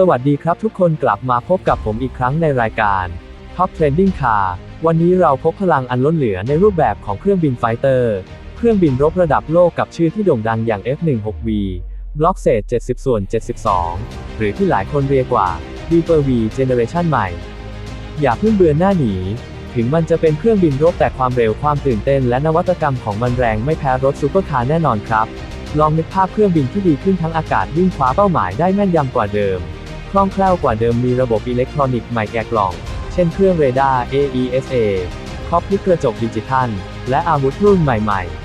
สวัสดีครับทุกคนกลับมาพบกับผมอีกครั้งในรายการ Top Trending Car วันนี้เราพบพลังอันล้นเหลือในรูปแบบของเครื่องบินไฟเตอร์ เครื่องบินรบระดับโลกกับชื่อที่โด่งดังอย่าง F-16V บล็อกเศษ 70 ส่วน 72 หรือที่หลายคนเรียกว่า Viper V Generation ใหม่ อย่าเพิ่งเบือนหน้าหนี ถึงมันจะเป็นเครื่องบินรบแต่ความเร็วความตื่นเต้น และนวัตกรรมของมันแรงไม่แพ้รถซูเปอร์คาร์แน่นอนครับ ลองนึกภาพเครื่องบินที่ดีขึ้นทั้งอากาศวิ่งคว้าเป้าหมายได้แม่นยำกว่าเดิม ล่องแคล่วกว่าเดิมมีระบบอิเล็กทรอนิกส์ใหม่แกะกล่อง เช่นเครื่องเรดาร์ AESA ครอปพิกกระจกดิจิทัล และอาวุธรุ่นใหม่ ๆ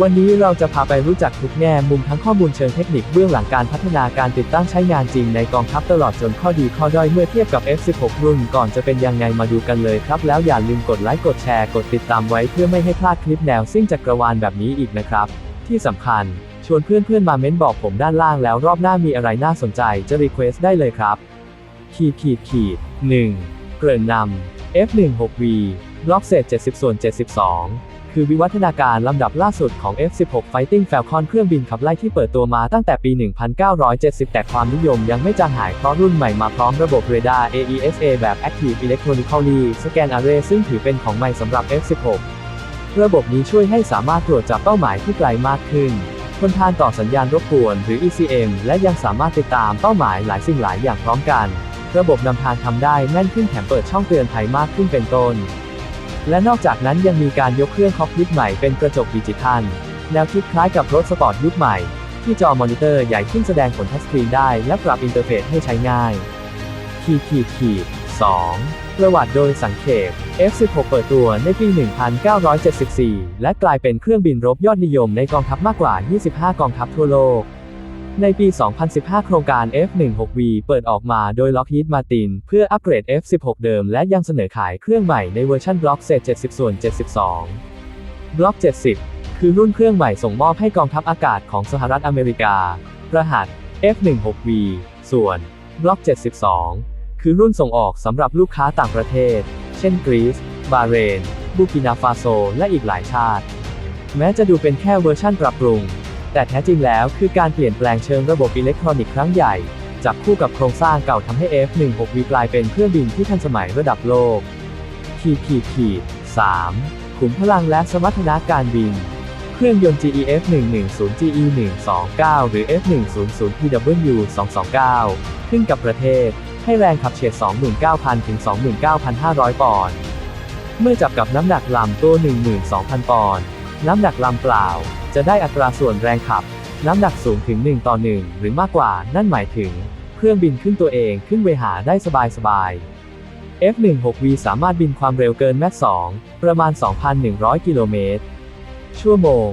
วันนี้เราจะพาไปรู้จักทุกแง่มุมทั้งข้อมูลเชิงเทคนิคเบื้องหลังการพัฒนาการติดตั้งใช้งานจริงในกองทัพตลอดจนข้อดีข้อด้อยเมื่อเทียบกับ F16 รุ่นก่อนจะเป็นยังไงมาดูกันเลยครับ แล้วอย่าลืมกดไลค์กดแชร์กดติดตามไว้เพื่อไม่ให้พลาดคลิปแนวซิ่งจักรวาลแบบนี้อีกนะครับ ที่สำคัญ ชวนเพื่อนๆมาเม้นบอกผมด้านล่างแล้วรอบหน้ามีอะไรน่าสนใจจะรีเควสได้เลยครับ ขีดขีดขีด 1. เกริ่นนำ F16V ล็อกเศษ70 ส่วน 72 คือวิวัฒนาการลำดับล่าสุดของ F16 Fighting Falcon เครื่องบินขับไล่ที่เปิดตัวมาตั้งแต่ปี 1970 แต่ความนิยมยังไม่จางหายเพราะรุ่นใหม่มาพร้อมระบบเรดาร์ AESA แบบ Active Electronically Scan Array ซึ่งถือเป็นของใหม่สำหรับ F16 ระบบนี้ช่วยให้สามารถตรวจจับเป้าหมายที่ไกลมากขึ้น ทนทานต่อสัญญาณรบกวน หรือ ECM และยังสามารถติดตามเป้าหมายหลายสิ่งหลายอย่างพร้อมกัน ระบบนำทางทำได้แม่นขึ้นแถมเปิดช่องเตือนภัยมากขึ้นเป็นต้น และนอกจากนั้นยังมีการยกเครื่องคอกพิทใหม่เป็นกระจกดิจิทัล แนวคิดคล้ายกับรถสปอร์ตยุคใหม่ ที่จอมอนิเตอร์ใหญ่ขึ้นแสดงผลทัชสกรีนได้ และปรับอินเทอร์เฟซให้ใช้ง่าย ขีดขีดขีด 2. ประวัติโดยสังเขป F16 เปิดตัวในปี 1974 และกลายเป็นเครื่องบินรบยอดนิยมในกองทัพมากกว่า 25 กองทัพทั่วโลก ในปี 2015 โครงการ F16V เปิดออกมาโดย Lockheed Martin เพื่ออัปเกรด F16 เดิมและยังเสนอขายเครื่องใหม่ในเวอร์ชันบล็อกเศษ70 ส่วน 72 บล็อก 70 คือรุ่นเครื่องใหม่ส่งมอบให้กองทัพอากาศของสหรัฐอเมริกา รหัส F16V ส่วนบล็อก 72 คือรุ่นส่งออกสำหรับลูกค้าต่างประเทศ เช่นกรีซ บาเรน บูกินาฟาโซ และอีกหลายชาติ แม้จะดูเป็นแค่เวอร์ชั่นปรับปรุง แต่แท้จริงแล้วคือการเปลี่ยนแปลงเชิงระบบอิเล็กทรอนิกส์ครั้งใหญ่ จับคู่กับโครงสร้างเก่าทำให้ F16V กลายเป็นเครื่องบินที่ทันสมัยระดับโลกขีดขีดขีด 3. ขุมพลังและสมรรถนะการบิน เครื่องยนต์ GEF 110 GE 129หรือ F100 PW 229ขึ้นกับประเทศ ให้แรงขับเฉียด 29,000 ถึง 29,500 ปอนด์ เมื่อจับกับน้ำหนักลำตัว 12,000 ปอนด์ น้ำหนักลำเปล่า จะได้อัตราส่วนแรงขับ น้ำหนักสูงถึง 1 ต่อ 1 หรือมากกว่า นั่นหมายถึง เครื่องบินขึ้นตัวเองขึ้นเวหาได้สบาย ๆ F16V สามารถบินความเร็วเกินแมค2ประมาณ 2,100 กิโลเมตร ชั่วโมง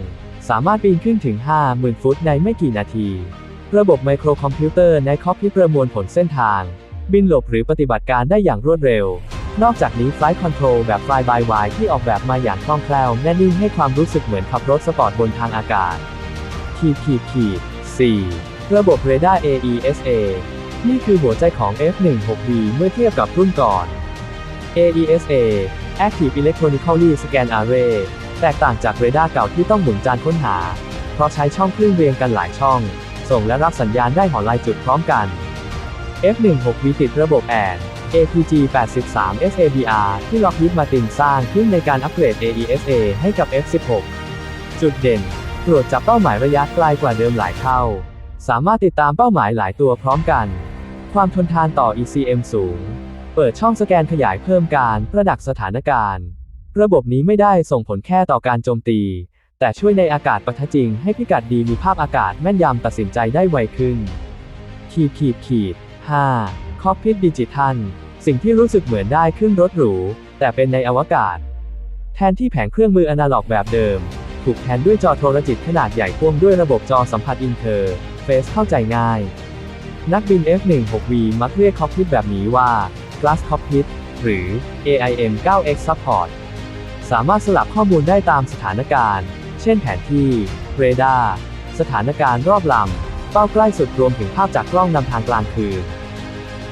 สามารถปีนขึ้นถึง 50,000 ฟุตในไม่กี่นาที ระบบไมโครคอมพิวเตอร์ในคอกพิประมวลผลเส้นทาง บินหลบหรือปฏิบัติการได้อย่างรวดเร็ว นอกจากนี้ Flight Control แบบ Fly by Wire ที่ออกแบบมาอย่างคล่องแคล่วแน่นิ่งให้ความรู้สึกเหมือนขับรถสปอร์ตบนทางอากาศขีดขีดขีด 4. ระบบเรดาร์ AESA นี่คือหัวใจของ F16V เมื่อเทียบกับรุ่นก่อน AESA Active Electronically Scan Array แตกต่างจากเรดาร์เก่าที่ต้องหมุนจานค้นหา เพราะใช้ช่องคลื่นเรียงกันหลายช่อง ส่งและรับสัญญาณได้หอลายจุดพร้อมกัน F16V ติดระบบแอน APG 83 SABR ที่ล็อกยิดมาตินสร้างขึ้นในการอัปเกรด AESA ให้กับ F16 จุดเด่น ตรวจจับเป้าหมายระยะไกลกว่าเดิมหลายเท่า สามารถติดตามเป้าหมายหลายตัวพร้อมกัน ความทนทานต่อ ECM สูง เปิดช่องสแกนขยายเพิ่มการประดักสถานการณ์ ระบบนี้ไม่ได้ส่งผลแค่ต่อการโจมตี แต่ช่วยในอากาศปะทะจริงให้พิกัดดีมีภาพอากาศแม่นยำตัดสินใจได้ไวขึ้น ขีดขีดขีด 5. คอกพิทดิจิทัล สิ่งที่รู้สึกเหมือนได้ขึ้นรถหรู แต่เป็นในอวกาศ แทนที่แผงเครื่องมืออนาล็อกแบบเดิม ถูกแทนด้วยจอโทรจิตขนาดใหญ่พ่วงด้วยระบบจอสัมผัสอินเทอร์เฟซเข้าใจง่าย นักบิน F16V มักเรียกคอกพิทแบบนี้ว่า Glass Cockpit หรือ AIM 9X Support สามารถสลับข้อมูลได้ตามสถานการณ์ เช่นแผนที่ เรดาร์ สถานการณ์รอบลำ เป้าใกล้สุดรวมถึงภาพจากกล้องนำทางกลางคืน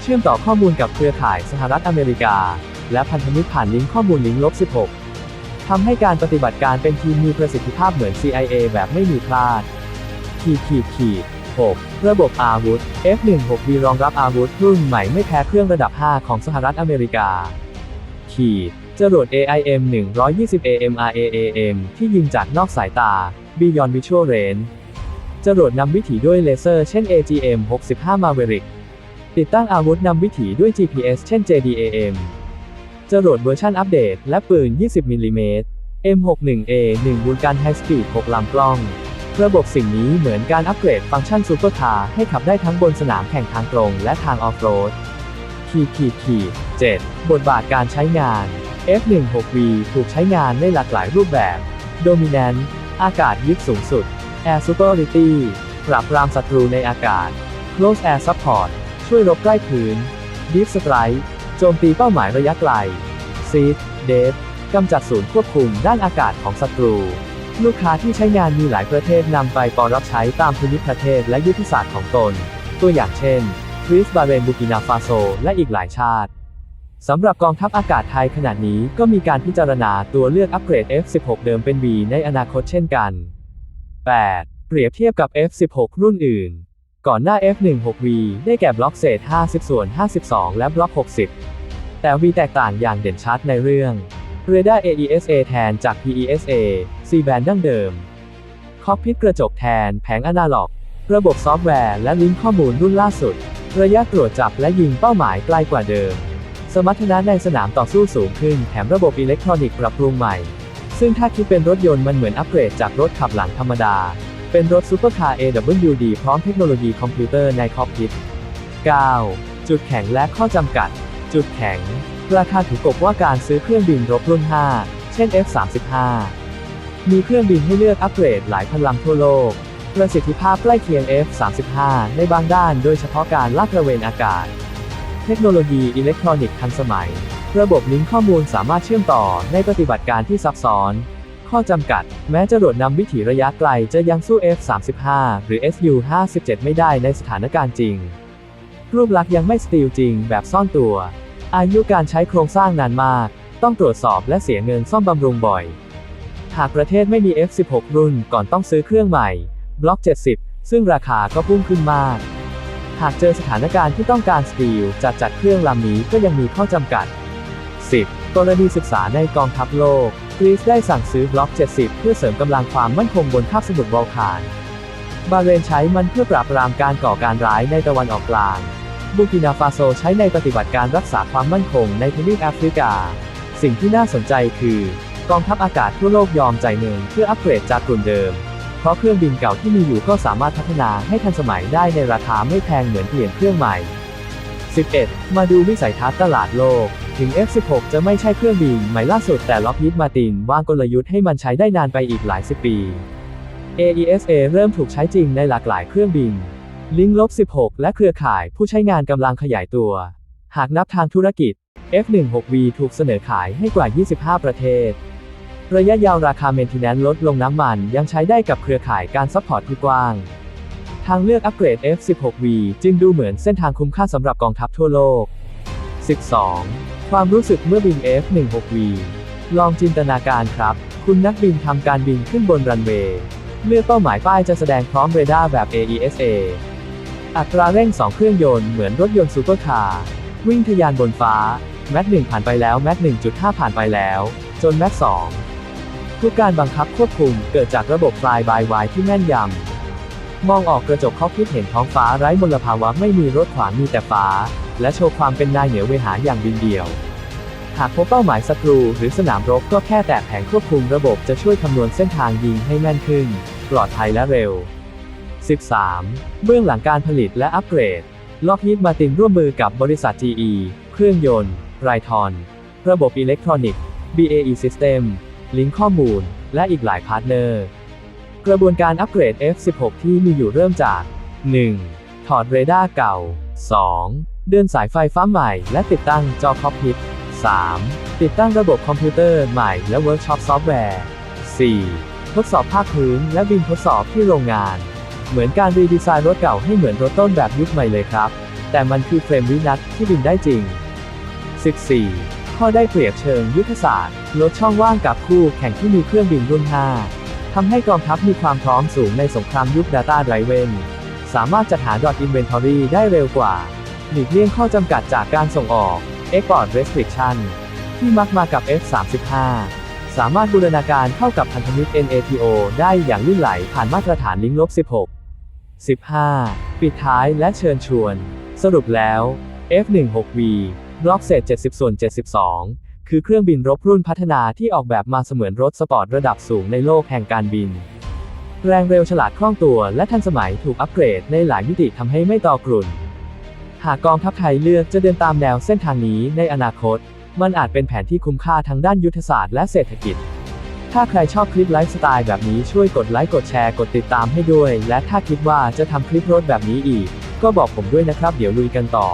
เชื่อมต่อข้อมูลกับเครือข่ายสหรัฐอเมริกา และพันธมิตรผ่านลิงก์ข้อมูลลิงก์ลบ 16 ทำให้การปฏิบัติการเป็นทีมมีประสิทธิภาพเหมือน CIA แบบไม่มีพลาดขีดขีดขีด 6. ระบบอาวุธ F-16V รองรับอาวุธรุ่นใหม่ไม่แพ้เครื่องระดับ 5 ของสหรัฐอเมริกา ขีดจรวด AIM 120 AMRAAM ที่ยิงจากนอกสายตา Beyond Visual Range จรวดนำวิถีด้วยเลเซอร์เช่น AGM 65 Maverick ติดตั้งอาวุธนำวิถีด้วย GPS เช่น JDAM จรวดเวอร์ชันอัปเดต และปืน 20 มิลลิเมตร M61A 1บูลการไฮสปีด 6 ลำกล้อง ระบบสิ่งนี้เหมือนการอัปเกรดฟังก์ชันซูเปอร์คาร์ให้ขับได้ทั้งบนสนามแข่งทางตรงและทางออฟโรดขีดขีดขีด 7. บทบาทการใช้งาน F16V ถูกใช้งานในหลากหลายรูปแบบ Dominant อากาศยึดสูงสุด Air Superiority ปราบปรามศัตรูในอากาศ Close Air Support ช่วยรบใกล้พื้น Deep Strike โจมตีเป้าหมายระยะไกล Seed Death กำจัดศูนย์ควบคุมด้านอากาศของศัตรู ลูกค้าที่ใช้งานมีหลายประเทศนำไปปอรับใช้ตามภูมิประเทศและยุทธศาสตร์ของตน ตัวอย่างเช่นกรีซบาเรนบูกินาฟาโซ และอีกหลายชาติสำหรับกองทัพอากาศไทยขณะนี้ก็มีการพิจารณาตัวเลือกอัปเกรด F16 เดิมเป็น V ในอนาคตเช่นกัน 8. เปรียบเทียบกับ F16 รุ่นอื่น ก่อนหน้า F16V ได้แก่บล็อกเศษ 50 ส่วน 52 และบล็อก 60 แต่ V แตกต่างอย่างเด่นชัดในเรื่องเรดาร์ AESA แทนจาก PESA C band ดั้งเดิม คอกพิทกระจกแทนแผงอนาล็อก ระบบซอฟต์แวร์และลิงก์ข้อมูลรุ่นล่าสุด ระยะตรวจจับและยิงเป้าหมายไกลกว่าเดิม สมรรถนะในสนามต่อสู้สูงขึ้น แถมระบบอิเล็กทรอนิกส์ปรับปรุงใหม่ ซึ่งถ้าคิดเป็นรถยนต์มันเหมือนอัปเกรดจากรถขับหลังธรรมดา เป็นรถซูเปอร์คาร์ AWD พร้อมเทคโนโลยีคอมพิวเตอร์ในคอกพิท 9. จุดแข็งและข้อจำกัด จุดแข็ง ราคาถูกกบว่าการซื้อเครื่องบินรบรุ่น 5 เช่น F35 มีเครื่องบินให้เลือกอัปเกรดหลายพันลำทั่วโลก ประสิทธิภาพใกล้เคียง F35 ในบางด้าน โดยเฉพาะการลาดตระเวนอากาศ เทคโนโลยีอิเล็กทรอนิกส์ทันสมัย ระบบลิงก์ข้อมูลสามารถเชื่อมต่อในปฏิบัติการที่ซับซ้อน ข้อจำกัด แม้จรวดนำวิถีระยะไกลจะยังสู้ F35 หรือ Su-57 ไม่ได้ในสถานการณ์จริง รูปลักษณ์ยังไม่สตีลจริงแบบซ่อนตัว อายุการใช้โครงสร้างนานมาก ต้องตรวจสอบและเสียเงินซ่อมบำรุงบ่อย หากประเทศไม่มี F16 รุ่นก่อนต้องซื้อเครื่องใหม่บล็อก70 ซึ่งราคาก็พุ่งขึ้นมาก หากเจอสถานการณ์ที่ต้องการสตีลจัดจัดเครื่องลำนี้ก็ยังมีข้อจำกัด 10. กรณีศึกษาในกองทัพโลกกรีซได้สั่งซื้อบล็อก 70 เพื่อเสริมกำลังความมั่นคงบนคาบสมุทรบอลข่าน บาเรนใช้มันเพื่อปราบปรามการก่อการร้ายในตะวันออกกลาง บูกินาฟาโซใช้ในปฏิบัติการรักษาความมั่นคงในทวีปแอฟริกา สิ่งที่น่าสนใจคือ กองทัพอากาศทั่วโลกยอมจ่ายเงินเพื่ออัปเกรดจากกลุ่มเดิม เพราะเครื่องบินเก่าที่มีอยู่ก็สามารถพัฒนาให้ทันสมัยได้ในราคาไม่แพงเหมือนเปลี่ยนเครื่องใหม่ 11. มาดูวิสัยทัศน์ตลาดโลก ถึง F16 จะไม่ใช่เครื่องบินใหม่ล่าสุดแต่ล็อกฮิดมาตินวางกลยุทธ์ให้มันใช้ได้นานไปอีกหลายสิบปี AESA เริ่มถูกใช้จริงในหลากหลายเครื่องบิน ลิงลบ 16 และเครือข่ายผู้ใช้งานกำลังขยายตัว หากนับทางธุรกิจ F16V ถูกเสนอขายให้กว่า 25 ประเทศ ระยะยาวราคาเมนเทนแนนลดลงน้ำมันยังใช้ได้กับเครือข่ายการซัพพอร์ตที่กว้าง ทางเลือกอัปเกรด F16V จึงดูเหมือนเส้นทางคุ้มค่าสำหรับกองทัพทั่วโลก 12. ความรู้สึกเมื่อบิน F16V ลองจินตนาการครับ คุณนักบินทำการบินขึ้นบนรันเวย์เลือกเป้าหมายป้ายจะแสดงพร้อมเรดาร์แบบ AESA อัตราเร่ง 2 เครื่องยนต์เหมือนรถยนต์ซูเปอร์คาร์ วิ่งทะยานบนฟ้า แมท1ผ่านไปแล้ว แมท1.5 ผ่านไปแล้ว จนแมท2 ทุกการบังคับควบคุมเกิดจากระบบ Fly by Wire ที่แม่นยำ มองออกกระจกคอกพิทเห็นท้องฟ้าไร้มลภาวะไม่มีรถขวางมีแต่ฟ้า และโชว์ความเป็นนายเหนือเวหาอย่างบินเดียว หากพบเป้าหมายศัตรูหรือสนามรบก็แค่แตะแผงควบคุมระบบจะช่วยคำนวณเส้นทางยิงให้แม่นขึ้น ปลอดภัยและเร็ว 13. เบื้องหลังการผลิตและอัปเกรดล็อกฮีดมาตินร่วมมือกับบริษัท GE เครื่องยนต์ ไรทอน ระบบอิเล็กทรอนิกส์ BAE System ลิงก์ข้อมูล และอีกหลายพาร์ทเนอร์ กระบวนการอัปเกรด F16 ที่มีอยู่เริ่มจาก 1. ถอดเรดาร์เก่า 2. เดินสายไฟฟ้าใหม่ และติดตั้งจอคอกพิท 3. ติดตั้งระบบคอมพิวเตอร์ใหม่และเวิร์กช็อปซอฟต์แวร์ 4. ทดสอบภาคพื้นและบินทดสอบที่โรงงาน เหมือนการรีดีไซน์รถเก่าให้เหมือนรถต้นแบบยุคใหม่เลยครับ แต่มันคือเฟรมวินัทที่บินได้จริง 14. ข้อได้เปรียบเชิงยุทธศาสตร์ ลดช่องว่างกับคู่แข่งที่มีเครื่องบินรุ่น 5ทำให้กองทัพมีความพร้อมสูงในสงครามยุค Data Driven สามารถจัดหา dot inventory ได้เร็วกว่า หลีกเลี่ยงข้อจำกัดจากการส่งออก export restriction ที่มักมากับ F35 สามารถบูรณาการเข้ากับพันธมิตร NATO ได้อย่างลื่นไหลผ่านมาตรฐานลิงก์ลบ 16 15 ปิดท้ายและเชิญชวน สรุปแล้ว F16V บล็อกเศษ 70 ส่วน 72 คือเครื่องบินรบรุ่นพัฒนาที่ออกแบบมาเสมือนรถสปอร์ตระดับสูงในโลกแห่งการบิน แรงเร็วฉลาดคล่องตัวและทันสมัยถูกอัปเกรดในหลายมิติทำให้ไม่ต่อกรุ่น หากกองทัพไทยเลือกจะเดินตามแนวเส้นทางนี้ในอนาคต มันอาจเป็นแผนที่คุ้มค่าทั้งด้านยุทธศาสตร์และเศรษฐกิจ ถ้าใครชอบคลิปไลฟ์สไตล์แบบนี้ช่วยกดไลค์กดแชร์กดติดตามให้ด้วย และถ้าคิดว่าจะทำคลิปรถแบบนี้อีก ก็บอกผมด้วยนะครับ เดี๋ยวลุยกันต่อ